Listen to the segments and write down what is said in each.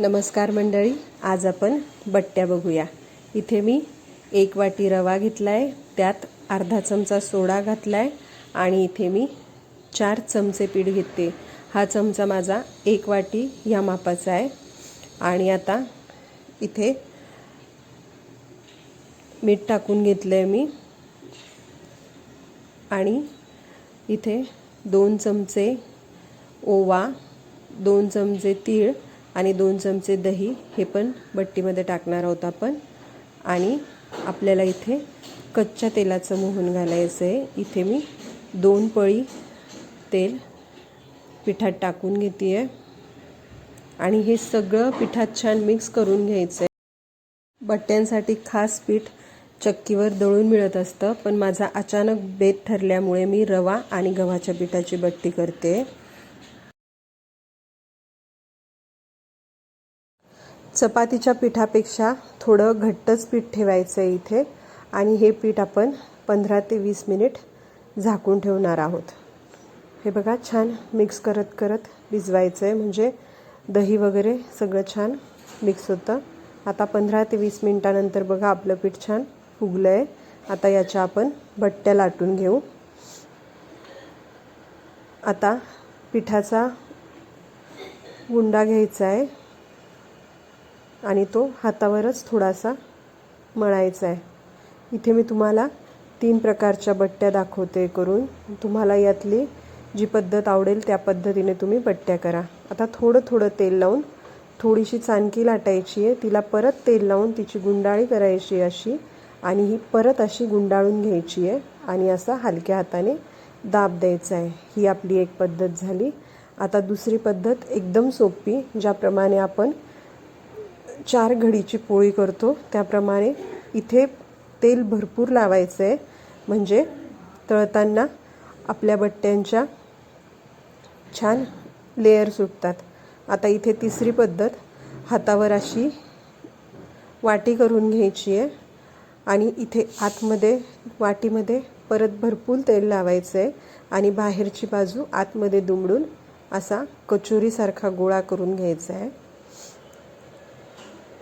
नमस्कार मंडळी आज आपण बट्ट्या बघूया. इथे मी एक वाटी रवा घेतला आहे त्यात अर्धा चमचा सोडा घातला आहे आणि इथे मी चार चमचे पीठ घेते हा चमचा माझा एक वाटी या मापाचा आहे. आणि आता इथे मीठ टाकून घेतलं आहे मी. आणि इथे दोन चमचे ओवा दोन चमचे तीळ आणि दोन चमचे दही हे पण बट्टीमध्ये टाकणार आहोत आपण. आणि आपल्याला इथे कच्च्या तेलाचं मोहन घालायचं आहे. इथे मी दोन पळी तेल पिठात टाकून घेते आहे आणि हे सगळं पिठात छान मिक्स करून घ्यायचं आहे बट्ट्यांसाठी खास पीठ चक्कीवर दळून मिळत असतं पण माझा अचानक बेत ठरल्यामुळे मी रवा आणि गव्हाच्या पिठाची बट्टी करते. चपातीच्या पिठापेक्षा थोडं घट्टच पीठ ठेवायचं आहे इथे. आणि हे पीठ आपण पंधरा ते वीस मिनिट झाकून ठेवणार आहोत. हे बघा छान मिक्स करत करत भिजवायचं आहे म्हणजे दही वगैरे सगळं छान मिक्स होतं. आता पंधरा ते वीस मिनटानंतर बघा आपलं पीठ छान फुगलं आहे आता याच्या आपण बट्ट्या लाटून घेऊ. आता पिठाचा गुंडा घ्यायचा आहे आणि तो हातावरच थोडासा मळायचा आहे. इथे मी तुम्हाला तीन प्रकारच्या बट्ट्या दाखवते करून. तुम्हाला यातली जी पद्धत आवडेल त्या पद्धतीने तुम्ही बट्ट्या करा. आता थोडं थोडं तेल लावून थोडीशी चाणकी लाटायची आहे. तिला परत तेल लावून तिची गुंडाळी करायची अशी आणि ही परत अशी गुंडाळून घ्यायची आहे आणि असा हलक्या हाताने दाब द्यायचा आहे. ही आपली एक पद्धत झाली. आता दुसरी पद्धत एकदम सोपी ज्याप्रमाणे आपण चार घडीची पोळी करतो. त्याप्रमाणे इथे तेल भरपूर लावायचं आहे म्हणजे तळताना आपल्या बट्ट्यांच्या छान लेअर सुटतात. आता इथे तिसरी पद्धत. हातावर अशी वाटी करून घ्यायची आहे. आणि इथे आतमध्ये वाटीमध्ये परत भरपूर तेल लावायचं आहे आणि बाहेरची बाजू आतमध्ये दुमडून असा कचोरीसारखा गोळा करून घ्यायचा आहे.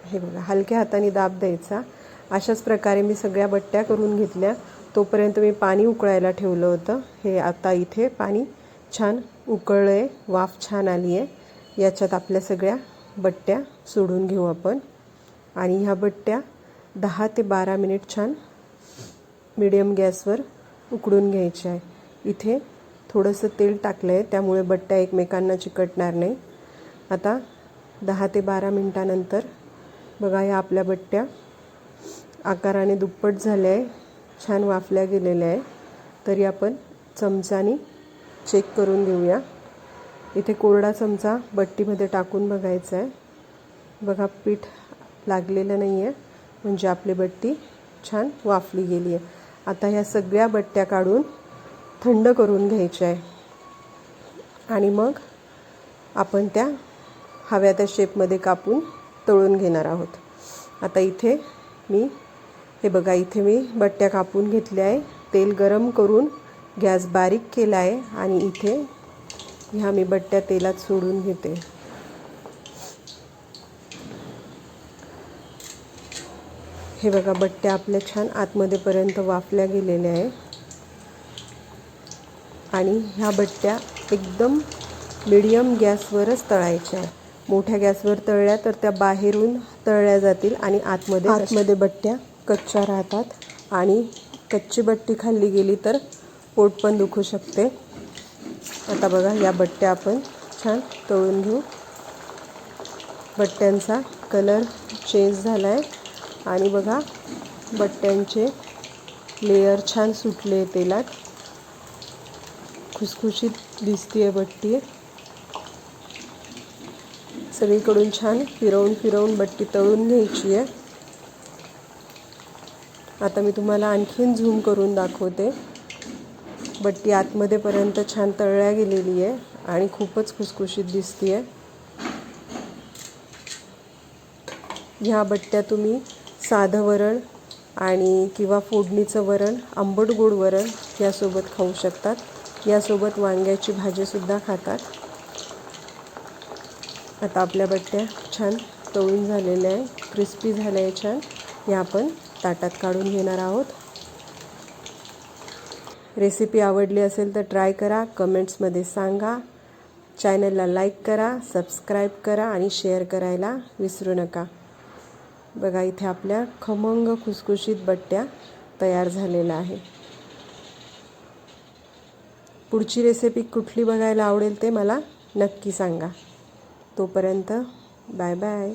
हे बघा हलक्या हाताने दाब द्यायचा. अशाच प्रकारे मी सगळ्या बट्ट्या करून घेतल्या. तोपर्यंत मी पाणी उकळायला ठेवलं होतं. हे आता इथे पाणी छान उकळलं आहे वाफ छान आली आहे याच्यात आपल्या सगळ्या बट्ट्या सोडून घेऊ आपण. आणि ह्या बट्ट्या दहा ते बारा मिनिट छान मिडियम गॅसवर उकडून घ्यायच्या आहे. इथे थोडंसं तेल टाकलं आहे त्यामुळे बट्ट्या एकमेकांना चिकटणार नाही. आता दहा ते बारा मिनटानंतर बघा या आपल्या बट्ट्या आकाराने दुप्पट झाल्या आहे छान वाफल्या गेलेल्या आहे. तरी आपण चमचानी चेक करून घेऊया. इथे कोरडा चमचा बट्टीमध्ये टाकून बघायचा आहे. बघा पीठ लागलेलं नाही आहे म्हणजे आपली बट्टी छान वाफली गेली आहे. आता ह्या सगळ्या बट्ट्या काढून थंड करून घ्यायच्या आहे. आणि मग आपण त्या हव्या त्या शेपमध्ये कापून तळून घेणार आहोत. आता इथे मी हे बघा इथे मी बट्ट्या कापून घेतल्या आहे. तेल गरम करून गॅस बारीक केला आहे आणि इथे ह्या मी बट्ट्या तेलात सोडून घेते. हे बघा बट्ट्या आपल्या छान आतमध्येपर्यंत वाफल्या गेलेल्या आहे. आणि ह्या बट्ट्या एकदम मिडियम गॅसवरच तळायच्या आहे मोठ्या गॅसवर तळल्या तर त्या बाहेरून तळल्या जातील आणि आतमध्ये आतमध्ये बट्ट्या कच्च्या राहतात. आणि कच्ची बट्टी खाल्ली गेली तर पोट पण दुखू शकते. आता बघा या बट्ट्या आपण छान तळून घेऊ. बट्ट्यांचा कलर चेंज झाला आहे आणि बघा बट्ट्यांचे लेयर छान सुटले तेलात. खुसखुशीत दिसते आहे बट्टी. सगळीकडून छान फिरवून फिरवून बट्टी तळून घ्यायची आहे. आता मी तुम्हाला आणखीन झूम करून दाखवते. बट्टी आतमध्येपर्यंत छान तळल्या गेलेली आहे आणि खूपच खुसखुशीत दिसते आहे ह्या बट्ट्या तुम्ही साधं वरण आणि किंवा फोडणीचं वरण आंबट गोड वरण यासोबत खाऊ शकतात. यासोबत वांग्याची भाजीसुद्धा खातात. आता आपल्या बट्ट्या छान तळून झालेल्या आहे. क्रिस्पी झाल्या आहे छान. या आपण ताटात काढून घेणार आहोत. रेसिपी आवडली असेल तर ट्राय करा. कमेंट्समध्ये सांगा. चॅनलला लाईक करा सबस्क्राईब करा आणि शेअर करायला विसरू नका. बघा इथे आपल्या खमंग खुसखुशीत बट्ट्या तयार झालेल्या आहे पुढची रेसिपी कुठली बघायला आवडेल ते मला नक्की सांगा. तोपर्यंत बाय बाय.